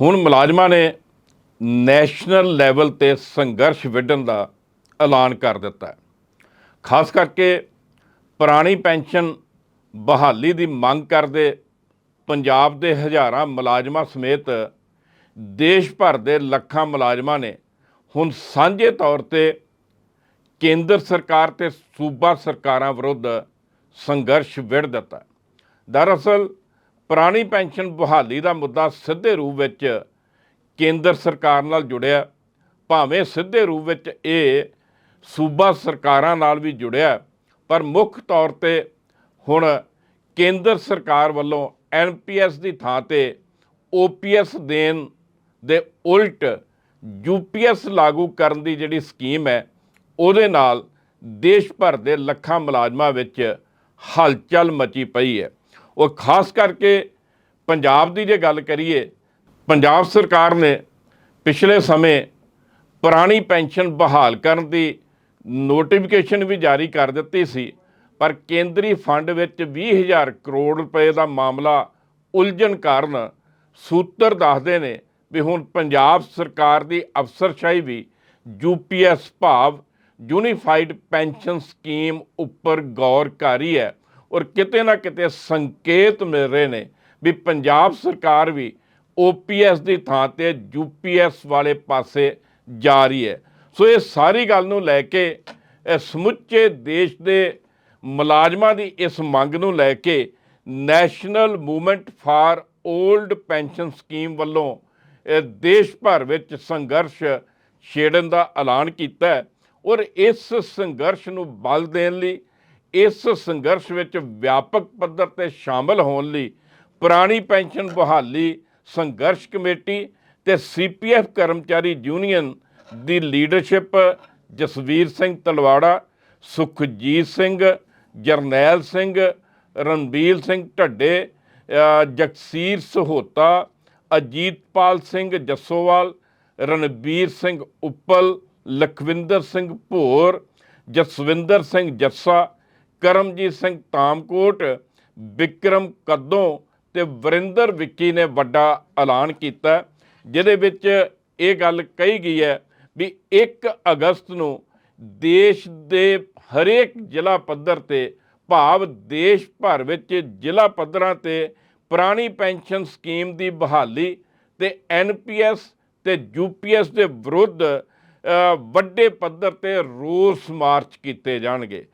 ਹੁਣ ਮੁਲਾਜ਼ਮਾਂ ਨੇ ਨੈਸ਼ਨਲ ਲੈਵਲ ਤੇ ਸੰਘਰਸ਼ ਵਿੱਢਣ ਦਾ ਐਲਾਨ ਕਰ ਦਿੱਤਾ ਹੈ। ਖਾਸ ਕਰਕੇ ਪੁਰਾਣੀ ਪੈਨਸ਼ਨ ਬਹਾਲੀ ਦੀ ਮੰਗ ਕਰਦੇ ਪੰਜਾਬ ਦੇ ਹਜ਼ਾਰਾਂ ਮੁਲਾਜ਼ਮਾਂ ਸਮੇਤ ਦੇਸ਼ ਭਰ ਦੇ ਲੱਖਾਂ ਮੁਲਾਜ਼ਮਾਂ ਨੇ ਹੁਣ ਸਾਂਝੇ ਤੌਰ ਤੇ ਕੇਂਦਰ ਸਰਕਾਰ ਤੇ ਸੂਬਾ ਸਰਕਾਰਾਂ ਵਿਰੁੱਧ ਸੰਘਰਸ਼ ਵਿੱਢ ਦਿੱਤਾ ਦਰਅਸਲ ਪੁਰਾਣੀ ਪੈਨਸ਼ਨ ਬਹਾਲੀ ਦਾ ਮੁੱਦਾ ਸਿੱਧੇ ਰੂਪ ਵਿੱਚ ਕੇਂਦਰ ਸਰਕਾਰ ਨਾਲ ਜੁੜਿਆ, ਭਾਵੇਂ ਸਿੱਧੇ ਰੂਪ ਵਿੱਚ ਇਹ ਸੂਬਾ ਸਰਕਾਰਾਂ ਨਾਲ ਵੀ ਜੁੜਿਆ, ਪਰ ਮੁੱਖ ਤੌਰ ਤੇ ਹੁਣ ਕੇਂਦਰ ਸਰਕਾਰ ਵੱਲੋਂ ਐਨਪੀਐਸ ਦੀ ਥਾਂ ਤੇ ਓਪੀਐਸ ਦੇਣ ਦੇ ਉਲਟ ਯੂਪੀਐਸ ਲਾਗੂ ਕਰਨ ਦੀ ਜਿਹੜੀ ਸਕੀਮ ਹੈ, ਉਹਦੇ ਨਾਲ ਦੇਸ਼ ਭਰ ਦੇ ਲੱਖਾਂ ਮੁਲਾਜ਼ਮਾਂ ਵਿੱਚ ਹਲਚਲ ਮਚੀ ਪਈ ਹੈ। ਉਹ ਖਾਸ ਕਰਕੇ ਪੰਜਾਬ ਦੀ ਜੇ ਗੱਲ ਕਰੀਏ, ਪੰਜਾਬ ਸਰਕਾਰ ਨੇ ਪਿਛਲੇ ਸਮੇਂ ਪੁਰਾਣੀ ਪੈਨਸ਼ਨ ਬਹਾਲ ਕਰਨ ਦੀ ਨੋਟੀਫਿਕੇਸ਼ਨ ਵੀ ਜਾਰੀ ਕਰ ਦਿੱਤੀ ਸੀ, ਪਰ ਕੇਂਦਰੀ ਫੰਡ ਵਿੱਚ 20000 ਕਰੋੜ ਰੁਪਏ ਦਾ ਮਾਮਲਾ ਉਲਝਣ ਕਾਰਨ ਸੂਤਰ ਦੱਸਦੇ ਨੇ ਵੀ ਹੁਣ ਪੰਜਾਬ ਸਰਕਾਰ ਦੀ ਅਫਸਰਸ਼ਾਹੀ ਵੀ ਯੂਪੀਐਸ ਭਾਵ ਯੂਨੀਫਾਈਡ ਪੈਨਸ਼ਨ ਸਕੀਮ ਉੱਪਰ ਗੌਰ ਕਰ ਰਹੀ ਹੈ। ਔਰ ਕਿਤੇ ਨਾ ਕਿਤੇ ਸੰਕੇਤ ਮਿਲ ਰਹੇ ਨੇ ਵੀ ਪੰਜਾਬ ਸਰਕਾਰ ਵੀ ਓਪੀਐਸ ਦੀ ਥਾਂ ਤੇ ਯੂਪੀਐਸ ਵਾਲੇ ਪਾਸੇ ਜਾ ਰਹੀ ਹੈ। ਸੋ ਇਹ ਸਾਰੀ ਗੱਲ ਨੂੰ ਲੈ ਕੇ ਸਮੁੱਚੇ ਦੇਸ਼ ਦੇ ਮੁਲਾਜ਼ਮਾਂ ਦੀ ਇਸ ਮੰਗ ਨੂੰ ਲੈ ਕੇ national movement for old pension scheme ਵੱਲੋਂ ਦੇਸ਼ ਭਰ ਵਿੱਚ ਸੰਘਰਸ਼ ਛੇੜਨ ਦਾ ਐਲਾਨ ਕੀਤਾ ਔਰ ਇਸ ਸੰਘਰਸ਼ ਨੂੰ ਬਲ ਦੇਣ ਲਈ ਇਸ ਸੰਘਰਸ਼ ਵਿੱਚ ਵਿਆਪਕ ਪੱਧਰ ਤੇ ਸ਼ਾਮਲ ਹੋਣ ਲਈ ਪੁਰਾਣੀ ਪੈਨਸ਼ਨ ਬਹਾਲੀ, ਸੰਘਰਸ਼ ਕਮੇਟੀ ਤੇ ਸੀਪੀਐਫ ਕਰਮਚਾਰੀ ਯੂਨੀਅਨ ਦੀ ਲੀਡਰਸ਼ਿਪ ਜਸਵੀਰ ਸਿੰਘ ਤਲਵਾੜਾ, ਸੁਖਜੀਤ ਸਿੰਘ, ਜਰਨੈਲ ਸਿੰਘ, ਰਣਬੀਰ ਸਿੰਘ ਢੱਡੇ ਜਗਸੀਰ ਸਹੋਤਾ, ਅਜੀਤਪਾਲ ਸਿੰਘ ਜੱਸੋਵਾਲ, ਰਣਬੀਰ ਸਿੰਘ ਉੱਪਲ, ਲਖਵਿੰਦਰ ਸਿੰਘ ਭੋਰ, ਜਸਵਿੰਦਰ ਸਿੰਘ ਜੱਸਾ ਕਰਮਜੀਤ ਸਿੰਘ ਤਾਮਕੋਟ ਵਿਕਰਮ ਕੱਦੋਂ ਤੇ ਵਰਿੰਦਰ ਵਿੱਕੀ ਨੇ ਵੱਡਾ ਐਲਾਨ ਕੀਤਾ, ਜਿਹਦੇ ਵਿੱਚ ਇਹ ਗੱਲ ਕਹੀ ਗਈ ਹੈ ਵੀ 1 ਅਗਸਤ ਨੂੰ ਦੇਸ਼ ਦੇ ਹਰੇਕ ਜ਼ਿਲ੍ਹਾ ਪੱਧਰ ਤੇ, ਭਾਵ ਦੇਸ਼ ਭਰ ਵਿੱਚ ਜ਼ਿਲ੍ਹਾ ਪੱਧਰਾਂ ਤੇ ਪੁਰਾਣੀ ਪੈਨਸ਼ਨ ਸਕੀਮ ਦੀ ਬਹਾਲੀ ਤੇ ਐਨਪੀਐਸ ਤੇ ਯੂਪੀਐਸ ਦੇ ਵਿਰੁੱਧ ਵੱਡੇ ਪੱਧਰ ਤੇ ਰੋਸ ਮਾਰਚ ਕੀਤੇ ਜਾਣਗੇ।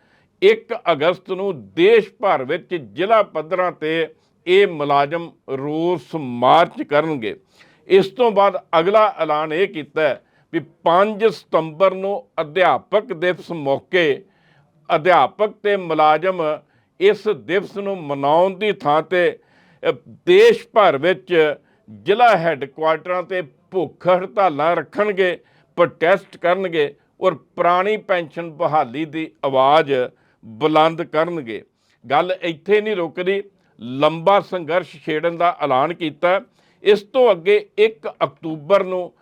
1 ਅਗਸਤ ਨੂੰ ਦੇਸ਼ ਭਰ ਵਿੱਚ ਜ਼ਿਲ੍ਹਾ ਪੱਧਰਾਂ ਤੇ ਇਹ ਮੁਲਾਜ਼ਮ ਰੋਸ ਮਾਰਚ ਕਰਨਗੇ। ਇਸ ਤੋਂ ਬਾਅਦ ਅਗਲਾ ਐਲਾਨ ਇਹ ਕੀਤਾ ਵੀ 5 ਸਤੰਬਰ ਨੂੰ ਅਧਿਆਪਕ ਦਿਵਸ ਮੌਕੇ ਅਧਿਆਪਕ ਤੇ ਮੁਲਾਜ਼ਮ ਇਸ ਦਿਵਸ ਨੂੰ ਮਨਾਉਣ ਦੀ ਥਾਂ ਤੇ ਦੇਸ਼ ਭਰ ਵਿੱਚ ਜ਼ਿਲ੍ਹਾ ਹੈੱਡਕੁਆਰਟਰਾਂ ਤੇ ਭੁੱਖ ਹੜਤਾਲਾਂ ਰੱਖਣਗੇ, ਪ੍ਰੋਟੈਸਟ ਕਰਨਗੇ ਔਰ ਪੁਰਾਣੀ ਪੈਨਸ਼ਨ ਬਹਾਲੀ ਦੀ ਆਵਾਜ਼ ਬੁਲੰਦ ਕਰਨਗੇ। ਗੱਲ ਇੱਥੇ ਨਹੀਂ ਰੁਕਦੀ। ਲੰਬਾ ਸੰਘਰਸ਼ ਛੇੜਨ ਦਾ ਐਲਾਨ ਕੀਤਾ। ਇਸ ਤੋਂ ਅੱਗੇ 1 ਅਕਤੂਬਰ ਨੂੰ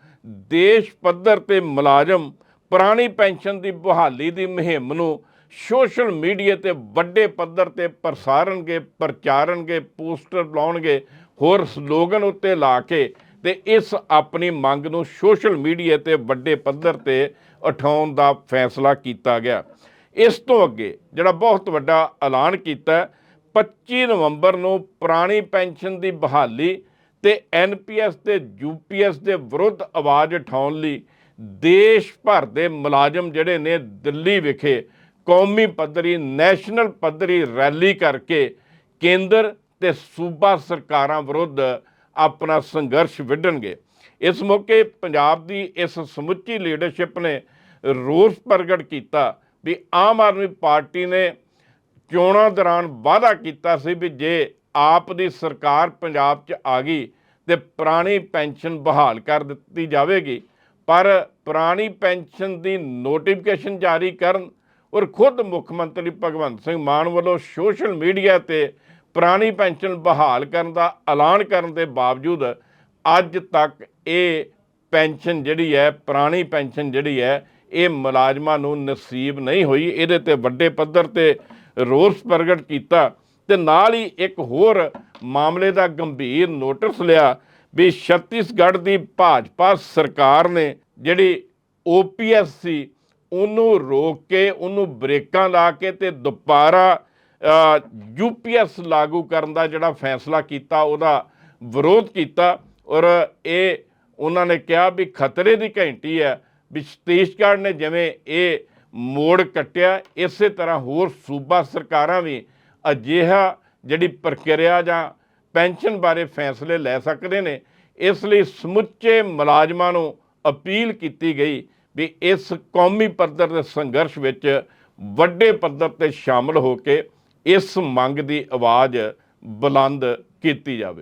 ਦੇਸ਼ ਪੱਧਰ ਤੇ ਮੁਲਾਜ਼ਮ ਪੁਰਾਣੀ ਪੈਨਸ਼ਨ ਦੀ ਬਹਾਲੀ ਦੀ ਮੁਹਿੰਮ ਨੂੰ ਸੋਸ਼ਲ ਮੀਡੀਆ ਤੇ ਵੱਡੇ ਪੱਧਰ ਤੇ ਪ੍ਰਸਾਰਨਗੇ, ਪ੍ਰਚਾਰਨਗੇ, ਪੋਸਟਰ ਲਾਉਣਗੇ, ਹੋਰ ਸਲੋਗਨ ਉੱਤੇ ਲਾ ਕੇ ਤੇ ਇਸ ਆਪਣੀ ਮੰਗ ਨੂੰ ਸੋਸ਼ਲ ਮੀਡੀਆ ਤੇ ਵੱਡੇ ਪੱਧਰ ਤੇ ਉਠਾਉਣ ਦਾ ਫੈਸਲਾ ਕੀਤਾ ਗਿਆ। ਇਸ ਤੋਂ ਅੱਗੇ ਜਿਹੜਾ ਬਹੁਤ ਵੱਡਾ ਐਲਾਨ ਕੀਤਾ ਹੈ, 25 ਨਵੰਬਰ ਨੂੰ ਪੁਰਾਣੀ ਪੈਨਸ਼ਨ ਦੀ ਬਹਾਲੀ ਤੇ ਐਨਪੀਐਸ ਤੇ ਯੂਪੀਐਸ ਦੇ ਵਿਰੁੱਧ ਆਵਾਜ਼ ਉਠਾਉਣ ਲਈ ਦੇਸ਼ ਭਰ ਦੇ ਮੁਲਾਜ਼ਮ ਜਿਹੜੇ ਨੇ ਦਿੱਲੀ ਵਿਖੇ ਕੌਮੀ ਪੱਧਰੀ ਨੈਸ਼ਨਲ ਪੱਧਰੀ ਰੈਲੀ ਕਰਕੇ ਕੇਂਦਰ ਤੇ ਸੂਬਾ ਸਰਕਾਰਾਂ ਵਿਰੁੱਧ ਆਪਣਾ ਸੰਘਰਸ਼ ਵਿੱਢਣਗੇ। ਇਸ ਮੌਕੇ ਪੰਜਾਬ ਦੀ ਇਸ ਸਮੁੱਚੀ ਲੀਡਰਸ਼ਿਪ ਨੇ ਰੋਸ ਪ੍ਰਗਟ ਕੀਤਾ ਵੀ ਆਮ ਆਦਮੀ ਪਾਰਟੀ ਨੇ ਚੋਣਾਂ ਦੌਰਾਨ ਵਾਅਦਾ ਕੀਤਾ ਸੀ ਵੀ ਜੇ ਆਪ ਦੀ ਸਰਕਾਰ ਪੰਜਾਬ 'ਚ ਆ ਗਈ ਤੇ ਪੁਰਾਣੀ ਪੈਨਸ਼ਨ ਬਹਾਲ ਕਰ ਦਿੱਤੀ ਜਾਵੇਗੀ, ਪਰ ਪੁਰਾਣੀ ਪੈਨਸ਼ਨ ਦੀ ਨੋਟੀਫਿਕੇਸ਼ਨ ਜਾਰੀ ਕਰਨ ਔਰ ਖੁਦ ਮੁੱਖ ਮੰਤਰੀ ਭਗਵੰਤ ਸਿੰਘ ਮਾਨ ਵੱਲੋਂ ਸੋਸ਼ਲ ਮੀਡੀਆ ਤੇ ਪੁਰਾਣੀ ਪੈਨਸ਼ਨ ਬਹਾਲ ਕਰਨ ਦਾ ਐਲਾਨ ਕਰਨ ਦੇ ਬਾਵਜੂਦ ਅੱਜ ਤੱਕ ਇਹ ਪੈਨਸ਼ਨ ਜਿਹੜੀ ਹੈ, ਪੁਰਾਣੀ ਪੈਨਸ਼ਨ ਜਿਹੜੀ ਹੈ ਇਹ ਮੁਲਾਜ਼ਮਾਂ ਨੂੰ ਨਸੀਬ ਨਹੀਂ ਹੋਈ, ਇਹਦੇ ਤੇ ਵੱਡੇ ਪੱਧਰ ਤੇ ਰੋਸ ਪ੍ਰਗਟ ਕੀਤਾ ਤੇ ਨਾਲ ਹੀ ਇੱਕ ਹੋਰ ਮਾਮਲੇ ਦਾ ਗੰਭੀਰ ਨੋਟਿਸ ਲਿਆ ਵੀ ਛੱਤੀਸਗੜ੍ਹ ਦੀ ਭਾਜਪਾ ਸਰਕਾਰ ਨੇ ਜਿਹੜੀ ਓਪੀਐਸ ਸੀ, ਉਹਨੂੰ ਰੋਕ ਕੇ, ਉਹਨੂੰ ਬ੍ਰੇਕਾਂ ਲਾ ਕੇ ਤੇ ਦੁਬਾਰਾ ਯੂਪੀਐਸ ਲਾਗੂ ਕਰਨ ਦਾ ਜਿਹੜਾ ਫੈਸਲਾ ਕੀਤਾ, ਉਹਦਾ ਵਿਰੋਧ ਕੀਤਾ ਔਰ ਇਹ ਉਹਨਾਂ ਨੇ ਕਿਹਾ ਵੀ ਖਤਰੇ ਦੀ ਘੰਟੀ ਹੈ ਵੀ ਛੱਤੀਸਗੜ੍ਹ ਨੇ ਜਿਵੇਂ ਇਹ ਮੋੜ ਕੱਟਿਆ, ਇਸੇ ਤਰ੍ਹਾਂ ਹੋਰ ਸੂਬਾ ਸਰਕਾਰਾਂ ਵੀ ਅਜਿਹਾ ਜਿਹੜੀ ਪ੍ਰਕਿਰਿਆ ਜਾਂ ਪੈਨਸ਼ਨ ਬਾਰੇ ਫੈਸਲੇ ਲੈ ਸਕਦੇ ਨੇ, ਇਸ ਲਈ ਸਮੁੱਚੇ ਮੁਲਾਜ਼ਮਾਂ ਨੂੰ ਅਪੀਲ ਕੀਤੀ ਗਈ ਵੀ ਇਸ ਕੌਮੀ ਪੱਧਰ ਦੇ ਸੰਘਰਸ਼ ਵਿੱਚ ਵੱਡੇ ਪੱਧਰ ਤੇ ਸ਼ਾਮਲ ਹੋ ਕੇ ਇਸ ਮੰਗ ਦੀ ਆਵਾਜ਼ ਬੁਲੰਦ ਕੀਤੀ ਜਾਵੇ।